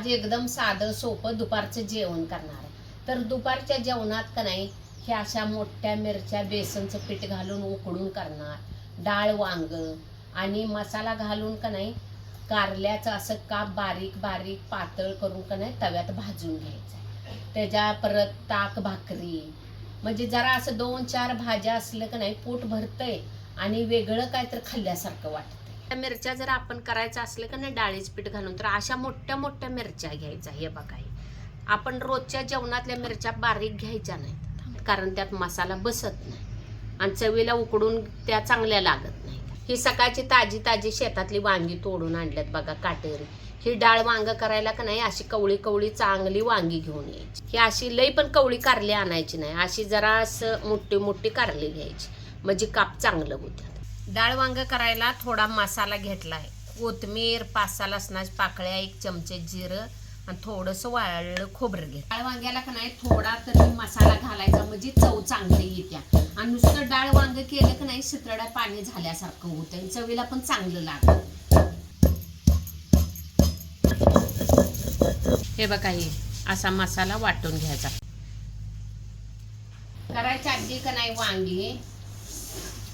आज एकदम साधं सोपं दुपारचं जेवण करणार आहे. तर दुपारच्या जेवणात का नाही हे अशा मोठ्या मिरच्या बेसनचं पीठ घालून उकडून करणार. डाळ वांग आणि मसाला घालून का नाही कारल्याचं असं काप बारीक बारीक पातळ करून का नाही तव्यात भाजून घ्यायचं त्याच्या परत ताक भाकरी. म्हणजे जरा असं दोन चार भाज्या असलं का नाही पोट भरतंय आणि वेगळं काय तर खाल्ल्यासारखं वाटतं मोठ्या मिरच्या जर आपण करायचं असलं का नाही डाळीच पीठ घालून तर अशा मोठ्या मोठ्या मिरच्या घ्यायच्या. हे बघा आपण रोजच्या जेवणातल्या मिरच्या बारीक घ्यायच्या नाहीत कारण त्यात मसाला बसत नाही आणि चवीला उकडून त्या चांगल्या लागत नाही ही सकाळची ताजी ताजी शेतातली वांगी तोडून आणल्यात बघा काटेरी. ही डाळ वांग करायला का नाही अशी कवळी कवळी चांगली वांगी घेऊन यायची. ही अशी लई पण कवळी कारली आणायची नाही अशी जरा असं मोठी मोठी कारली घ्यायची. म्हणजे काप चांगलं होत्यात. डाळ वांग करायला थोडा मसाला घेतलाय. कोथमीर पाच सहा लसणाच्या पाकळ्या एक चमचे जिरं आणि थोडंसं वाळलं खोबरं घे. डाळ वांग्याला का नाही थोडा तरी मसाला घालायचा म्हणजे चव चांगली येत्या. आणि नुसतं डाळ वांग केलं का नाही शितरड्या पाणी झाल्यासारखं होतं आणि चवीला पण चांगलं लागतं. हे बघा हे असा मसाला वाटून घ्यायचा. करायच्या आधी का नाही वांगी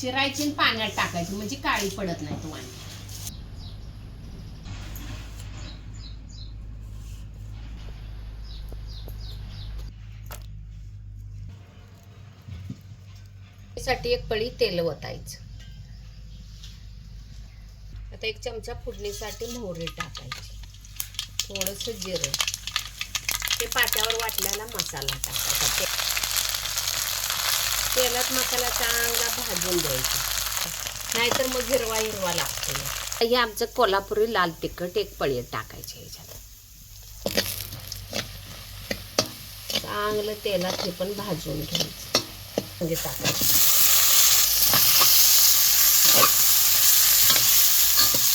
चिरायची आणि पाण्यात टाकायची म्हणजे काळी पडत नाही तो वांगी. साठी एक पळी तेल ओतायचं. आता एक चमचा फोडणीसाठी मोहरी टाकायची. थोडंसं जिरं. ते पात्यावर वाटलेला मसाला टाकायचा. तेलात मसाला चांगला भाजून द्यायचा. नाहीतर मग हिरवा हिरवा लागतो. हे आमचं कोल्हापुरी लाल तिखट एक पळी टाकायचे ह्याच्यात. चांगलं तेलात हे पण भाजून घ्यायचं. म्हणजे टाकायचं.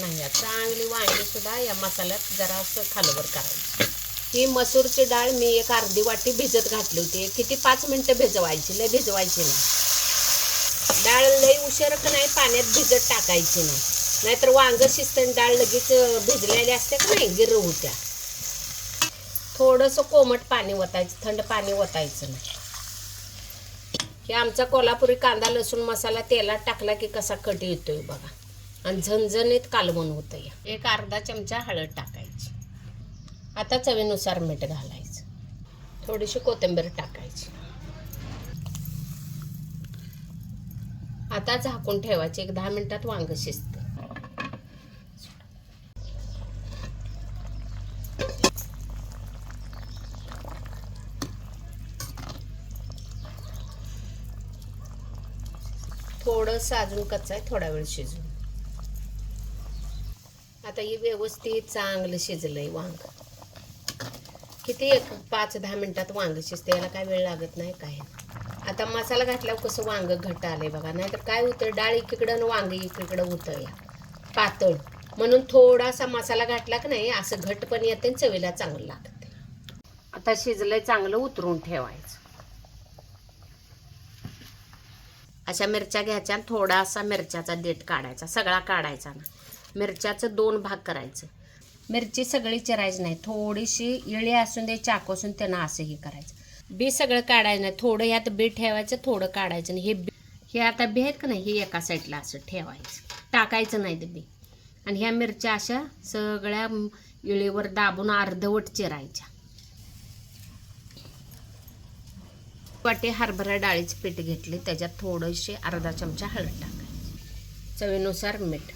नाही चांगली वांगी सुद्धा या मसाल्यात जरा असं खालवर करायचं. ही मसूरची डाळ मी एक अर्धी वाटी भिजत घातली होती. किती पाच मिनिटं भिजवायची? लय भिजवायची नाही. डाळ लई उशीर नाही पाण्यात भिजत टाकायची नाही. नाहीतर वांग शिस्तन डाळ लगेच भिजलेली असते का नाही गिर होत्या. थोडंसं कोमट पाणी ओतायचं थंड पाणी ओतायचं नाही. हे आमचा कोल्हापुरी कांदा लसूण मसाला तेलात टाकला की कसा कट येतोय बघा. आणि झणझणीत कालवण होतं या एक अर्धा चमचा हळद टाकायची. आता चवीनुसार मीठ घालायचं. थोडीशी कोथिंबीर टाकायची. आता झाकून ठेवायची एक दहा मिनिटात वांग शिजते. थोडंसं अजून कच्चा आहे थोडा वेळ शिजून आता हे व्यवस्थित चांगलं शिजलंय वांग. किती एक पाच दहा मिनटात वांग शिजते याला काय वेळ लागत नाही काय. आता मसाला घातल्यावर कसं वांग घट्ट आले बघा नाहीतर काय होतं डाळ एकीकडं आणि वांग एकीकडं होतं या पातळ. म्हणून थोडासा मसाला घातला की नाही असं घट पण येते आणि चवीला चांगलं लागते. आता शिजलंय चांगलं उतरून ठेवायचं. अशा मिरच्या घ्यायच्या आणि थोडासा मिरच्याचा देठ काढायचा सगळा काढायचा ना. मिरच्याचं दोन भाग करायचं. मिरची सगळी चिरायची नाही. थोडीशी इळी असून दे चाकू असून त्यांना असंही करायचं. बी सगळं काढायचं नाही. थोडं ह्यात बी ठेवायचं थोडं काढायचं आणि हे बी हे आता बी आहेत का नाही? हे एका साईडला असं ठेवायचं. टाकायचं नाही ते बी. आणि ह्या मिरच्या अशा सगळ्या इळीवर दाबून अर्धवट चिरायच्या. वाटे हरभरा डाळीचं पीठ घेतली त्याच्यात थोडीशी अर्धा चमचा हळद टाकायची. चवीनुसार मीठ.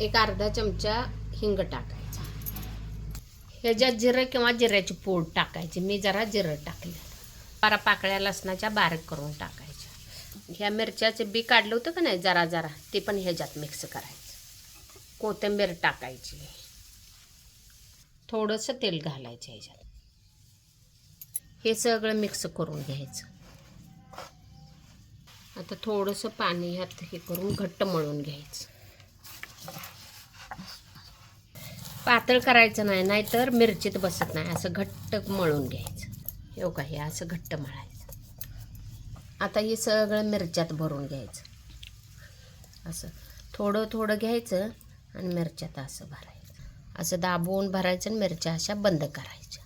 एक अर्धा चमचा हिंग टाकायचा. ह्याच्यात जिरं किंवा जिऱ्याची पूड टाकायची मी जरा जिरं टाकले. बारा पाकळ्या लसणाच्या बारीक करून टाकायच्या. ह्या मिरच्याचे बी काढलं होतं का नाही जरा जरा ते पण ह्याच्यात मिक्स करायचं. कोथिंबीर टाकायची. थोडंसं तेल घालायचं ह्याच्यात. हे सगळं मिक्स करून घ्यायचं. आता थोडंसं पाणी ह्यात हे करून घट्ट मळून घ्यायचं. पातळ करायचं नाही नाहीतर मिरचीत बसत नाही. असं घट्ट मळून घ्यायचं. येऊ का असं घट्ट मळायचं. आता हे सगळं मिरच्यात भरून घ्यायचं. असं थोडं थोडं घ्यायचं आणि मिरच्यात असं भरायचं. असं दाबून भरायचं आणि मिरच्या अशा बंद करायच्या.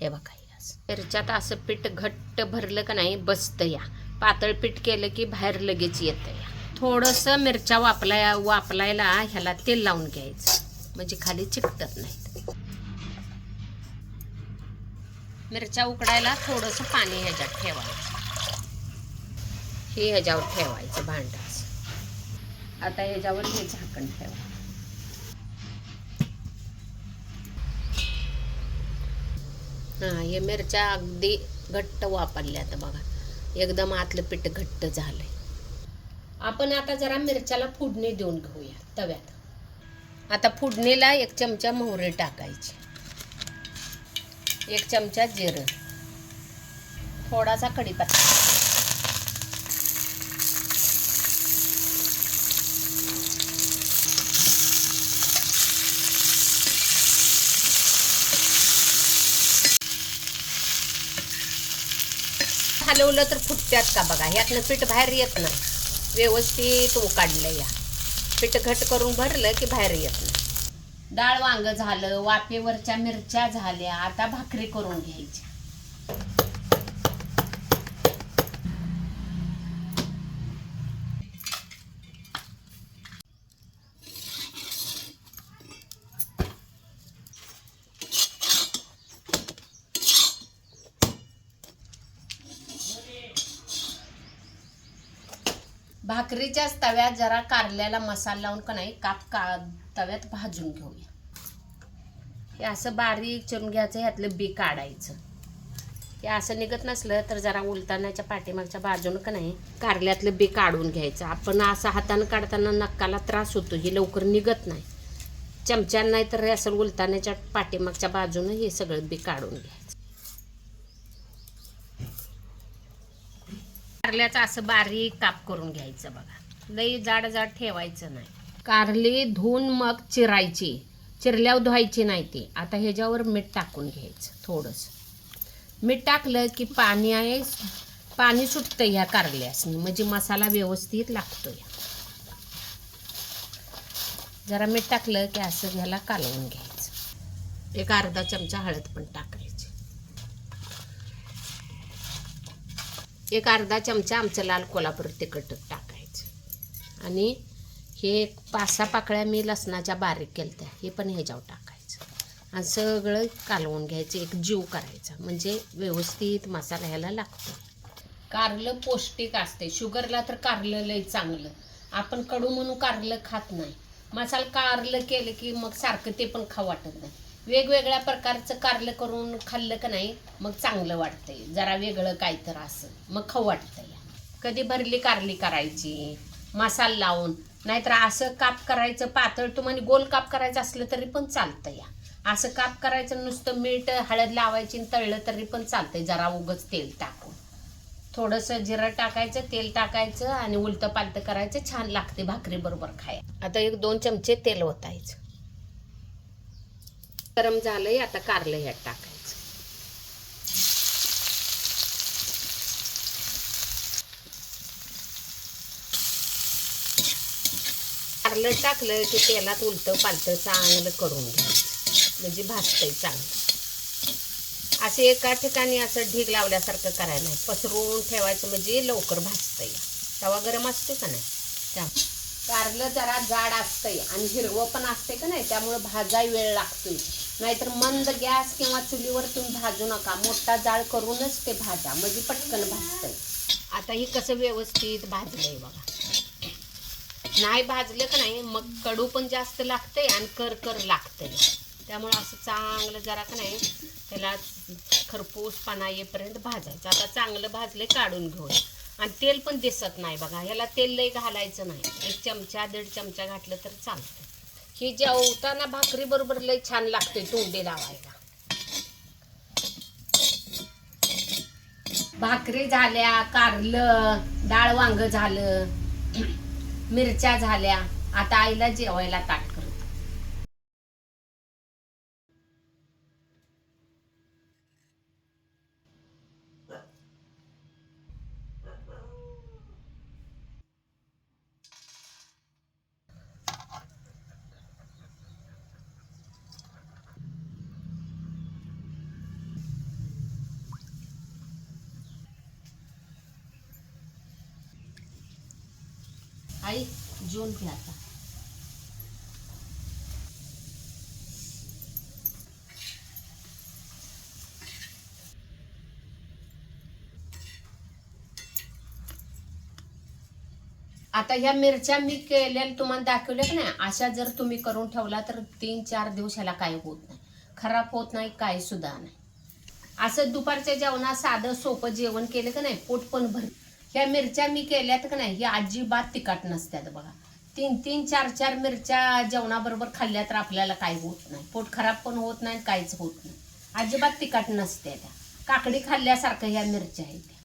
हे बघा हे असं. मिरच्यात असं पीठ घट्ट भरलं का नाही बसतं या. पातळ पीठ केलं की बाहेर लगेच येतं या. थोडंसं मिरच्या वापलाय वापलायला ह्याला तेल लावून घ्यायचं. म्हणजे खाली चिकटत नाहीत. मिरच्या उकडायला थोडंसं पाणी ह्याच्यात ठेवायचं. हे ह्याच्यावर ठेवायचं भांडं आता ह्याच्यावर हे झाकण ठेवा. हां हे मिरच्या अगदी घट्ट वापरल्या आता बघा. एकदम आतलं पीठ घट्ट झालंय. आपण आता जरा मिरच्याला फोडणी देऊन घेऊया तव्यात. आता फोडणीला एक चमचा मोहरी टाकायची. एक चमचा जिरं. थोडासा कढीपत्ता हलवलं तर फुटत्यात का बघा? ह्यातनं पीठ बाहेर येत नाही. व्यवस्थित उकाडलं या. पीठ घट करून भरलं की बाहेर येत नाही. डाळ वांग झालं वाफेवरच्या मिरच्या झाल्या आता भाकरी करून घ्यायची भाकरीच्याच तव्यात जरा कारल्याला मसाला लावून का नाही काप का तव्यात भाजून घेऊया. हे असं बारीक चिरून घ्यायचं ह्यातलं बी काढायचं. हे असं निघत नसलं तर जरा उलतानाच्या पाठीमागच्या बाजूनं का नाही कारल्यातलं बी काढून घ्यायचं. आपण असं हातानं काढताना नक्काला त्रास होतो हे लवकर निघत नाही. चमच्यानं नाही तर असं उलतानाच्या पाठीमागच्या बाजूनं हे सगळं बी काढून घ्यायचं. कारल्याचं असं बारीक काप करून घ्यायचं बघा. लई जाड जाड ठेवायचं नाही. कारली धुवून मग चिरायची. चिरल्यावर धुवायची नाही ती. आता ह्याच्यावर मीठ टाकून घ्यायचं थोडंसं. मीठ टाकलं की पाणी आहे पाणी सुटतं ह्या कारल्यासनी. म्हणजे मसाला व्यवस्थित लागतो या जरा मीठ टाकलं की असं ह्याला कालवून घ्यायचं. एक अर्धा चमचा हळद पण टाकायची एक अर्धा चमचा आमचं लाल कोल्हापूर तिखट टाकायचं. आणि हे पाच सहा पाकळ्या मी लसणाच्या बारीक केल्या हे पण ह्याच्यावर टाकायचं. आणि सगळं कालवून घ्यायचं एक जीव करायचा. म्हणजे व्यवस्थित मसाला ह्याला लागतो. कारलं पौष्टिक असते. शुगरला तर कारलं लय चांगलं. आपण कडू म्हणून कारलं खात नाही. मसाला कारलं केलं की मग सारखं ते पण खाऊ वाटत नाही. वेगवेगळ्या प्रकारचं कारलं करून खाल्लं का नाही मग चांगलं वाटतंय. जरा वेगळं काय तर असं. मग खाऊ वाटतंय. कधी भरली कारली करायची मसाला लावून. नाहीतर असं काप करायचं पातळ तुम्हाला गोल काप करायचं असलं तरी पण चालतं या. असं काप करायचं नुसतं मीठ हळद लावायची आणि तळलं तरी पण चालतंय. जरा उगच तेल टाकून. थोडंसं जिरं टाकायचं तेल टाकायचं आणि उलटं पालतं करायचं. छान लागते भाकरी बरोबर खाय आता एक दोन चमचे तेल ओतायचं. गरम झालंय आता कारलं ह्यात टाकायचं. कारलं टाकलं की तेलात उलतं पालतं चांगलं करून घ्यायचं. म्हणजे भाजतंय चांगलं. असे एका ठिकाणी असं ढीग लावल्यासारखं करायला नाही. पसरून ठेवायचं म्हणजे लवकर भाजतंय. तवा गरम असतो का नाही? त्या कारलं जरा जाड असतंय आणि हिरवं पण असतंय का नाही? त्यामुळं भाजाय वेळ लागतोय. नाहीतर मंद गॅस किंवा चुलीवर तुम्ही भाजू नका. मोठा जाळ करूनच ते भाजा. म्हणजे पटकन भाजतंय. आता हे कसं व्यवस्थित भाजलंय बघा. नाही भाजलं का नाही मग कडू पण जास्त लागतंय आणि कर कर लागतंय. त्यामुळं असं चांगलं जरा का नाही त्याला खरपूस पाना येईपर्यंत भाजायचं. आता चांगलं भाजले काढून घेऊन. आणि तेल पण दिसत नाही बघा. ह्याला तेल लई घालायचं नाही. एक चमचा दीड चमचा घातलं तर चालतं ही जेवताना भाकरी बरोबर लई छान लागते तोंडी लावायला. भाकरी झाल्या कारलं डाळ वांग झालं मिरच्या झाल्या आता आईला जेवायला ताट आई जून घ्या आता. आता ह्या मिरच्या मी केलेल्या तुम्हाला दाखवल्या की नाही? अशा जर तुम्ही करून ठेवला तर तीन चार दिवस ह्याला काय होत नाही. खराब होत नाही काय सुद्धा नाही. असं दुपारच्या जेवणात साधं सोपं जेवण केलं का नाही? पोट पण भर ह्या मिरच्या मी केल्यात का नाही ह्या अजिबात तिखट नसत्यात बघा. तीन तीन चार चार मिरच्या जेवणाबरोबर खाल्ल्या तर आपल्याला काय होत नाही. पोट खराब पण होत नाही काहीच होत नाही. अजिबात तिखट नसते त्या. काकडी खाल्ल्यासारखं ह्या मिरच्या आहेत